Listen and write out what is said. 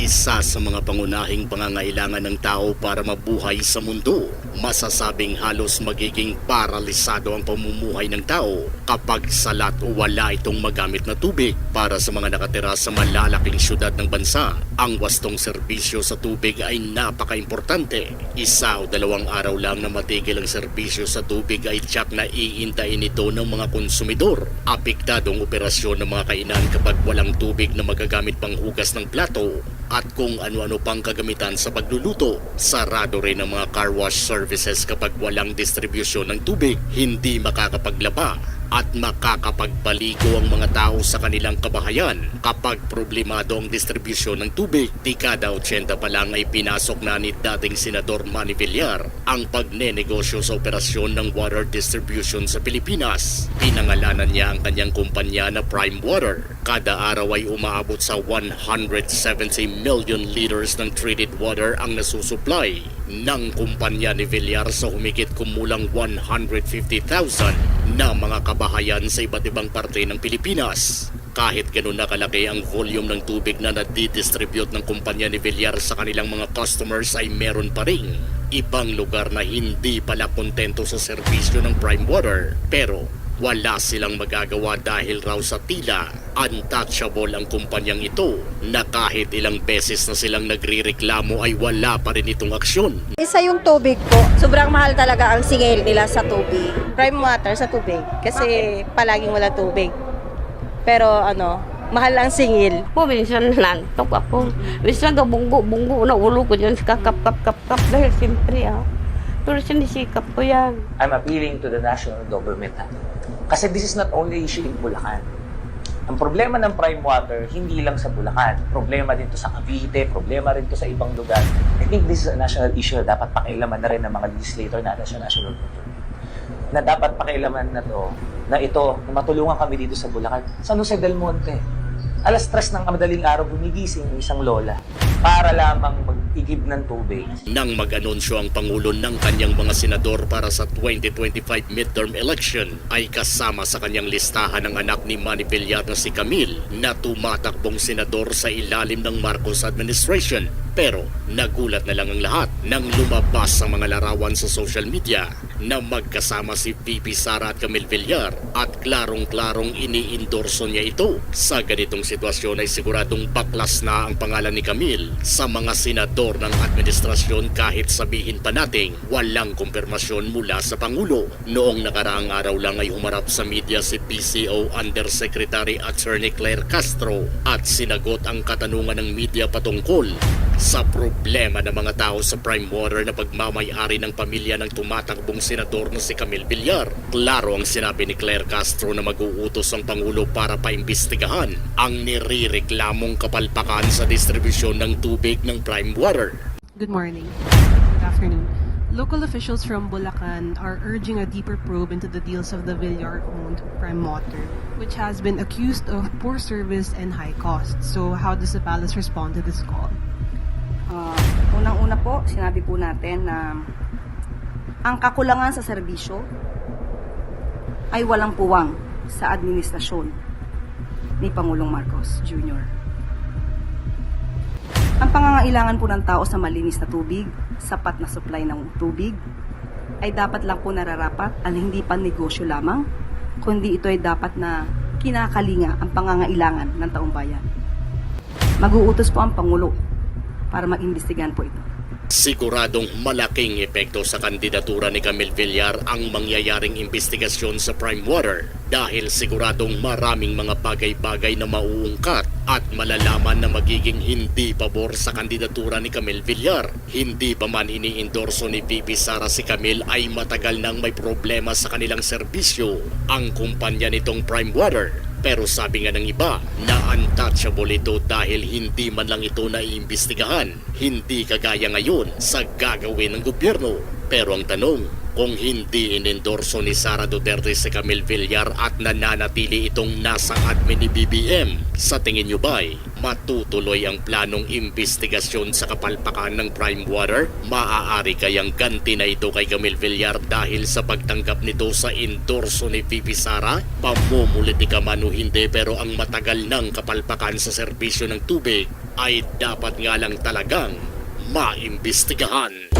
Isa sa mga pangunahing pangangailangan ng tao para mabuhay sa mundo. Masasabing halos magiging paralisado ang pamumuhay ng tao kapag salat o wala itong magamit na tubig para sa mga nakatira sa malalaking syudad ng bansa. Ang wastong serbisyo sa tubig ay napaka-importante. Isa o dalawang araw lang na matigil ang serbisyo sa tubig ay tiyak na iintayin ito ng mga konsumidor. Apektadong operasyon ng mga kainan kapag walang tubig na magagamit pang hugas ng plato at kung ano-ano pang kagamitan sa pagluluto. Sarado rin ang mga car wash services kapag walang distribusyon ng tubig. Hindi makakapaglaba at makakapagbaligo ang mga tao sa kanilang kabahayan kapag problemado ang distribusyon ng tubig. Dekada 80 pa lang ay pinasok na ni dating Senador Manny Villar ang pagnenegosyo sa operasyon ng water distribution sa Pilipinas. Pinangalanan niya ang kanyang kumpanya na Prime Water. Kada araw ay umaabot sa 170 million liters ng treated water ang nasusupply ng kumpanya ni Villar sa humigit kumulang 150,000 na mga kabahayan sa iba't ibang parte ng Pilipinas. Kahit ganun na kalaki ang volume ng tubig na nadidistribute ng kumpanya ni Villar sa kanilang mga customers ay meron pa rin ibang lugar na hindi pala kontento sa serbisyo ng Prime Water pero wala silang magagawa dahil raw sa tila untouchable ang kumpanyang ito na kahit ilang beses na silang nagrireklamo ay wala pa rin itong aksyon. Isa yung tubig po. Sobrang mahal talaga ang singil nila sa tubig. prime water sa tubig kasi palaging wala tubig. Pero ano, mahal ang singil. Po, minsan nantok ako. Minsan gabunggo-bunggo na ulo ko dyan kakap-kap-kap-kap dahil siyempre ah. Pero sinisikap ko yan. I'm appealing to the national government. Ha? Kasi this is not only issue in Bulacan. Ang problema ng prime water, hindi lang sa Bulacan. Problema din to sa Cavite, problema rin to sa ibang lugar. I think this is a national issue. Dapat pakialaman na rin ng mga legislator natin sa national government. Na dapat pakialaman na to, na ito, na matulungan kami dito sa Bulacan. San Jose del Monte. Alas tres ng madaling araw, gumigising isang lola para lamang mag-igib ng tubig. Nang mag-anunsyo ang Pangulo ng kanyang mga senador para sa 2025 midterm election ay kasama sa kanyang listahan ng anak ni Manny Villar na si Camille na tumatakbong senador sa ilalim ng Marcos administration. Pero nagulat na lang ang lahat nang lumabas ang mga larawan sa social media na magkasama si VP Sara at Camille Villar at klarong-klarong iniindorso niya ito. Sa ganitong sitwasyon ay siguradong baklas na ang pangalan ni Camille sa mga senador ng administrasyon kahit sabihin pa nating walang kumpirmasyon mula sa Pangulo. Noong nakaraang araw lang ay humarap sa media si PCO Undersecretary Attorney Claire Castro at sinagot ang katanungan ng media patungkol sa problema ng mga tao sa Prime Water na pagmamayari ng pamilya ng tumatakbong senador na si Camille Villar. Klaro ang sinabi ni Claire Castro na mag-uutos ang Pangulo para paimbestigahan ang nirireklamong kapalpakan sa distribusyon ng tubig ng Prime Water. Good morning. Good afternoon. Local officials from Bulacan are urging a deeper probe into the deals of the Villar-owned Prime Water, which has been accused of poor service and high costs. So how does the palace respond to this call? Ah, unang-una po, sinabi po natin na ang kakulangan sa serbisyo ay walang puwang sa administrasyon ni Pangulong Marcos Jr. Ang pangangailangan po ng tao sa malinis na tubig, sapat na supply ng tubig, ay dapat lang po nararapat at hindi pa negosyo lamang, kundi ito ay dapat na kinakalinga ang pangangailangan ng taong bayan. Mag-uutos po ang Pangulo para mag-imbestigahan po ito. Siguradong malaking epekto sa kandidatura ni Camille Villar ang mangyayaring investigasyon sa Prime Water dahil siguradong maraming mga bagay-bagay na mauungkat at malalaman na magiging hindi pabor sa kandidatura ni Camille Villar. Hindi pa man iniendorso ni VP Sara si Camille ay matagal nang may problema sa kanilang serbisyo ang kumpanya nitong Prime Water. Pero sabi nga ng iba na untouchable ito dahil hindi man lang ito naiimbestigahan. Hindi kagaya ngayon sa gagawin ng gobyerno. Pero ang tanong, kung hindi inendorso ni Sara Duterte si Camille Villar at nananatili itong nasa admin ni BBM, sa tingin nyo ba'y matutuloy ang planong investigasyon sa kapalpakan ng Prime Water? Maaari kayang ganti na ito kay Camille Villar dahil sa pagtanggap nito sa endorso ni VP Sara? Pamumulitika man o hindi pero ang matagal ng kapalpakan sa serbisyo ng tubig ay dapat nga lang talagang maimbestigahan.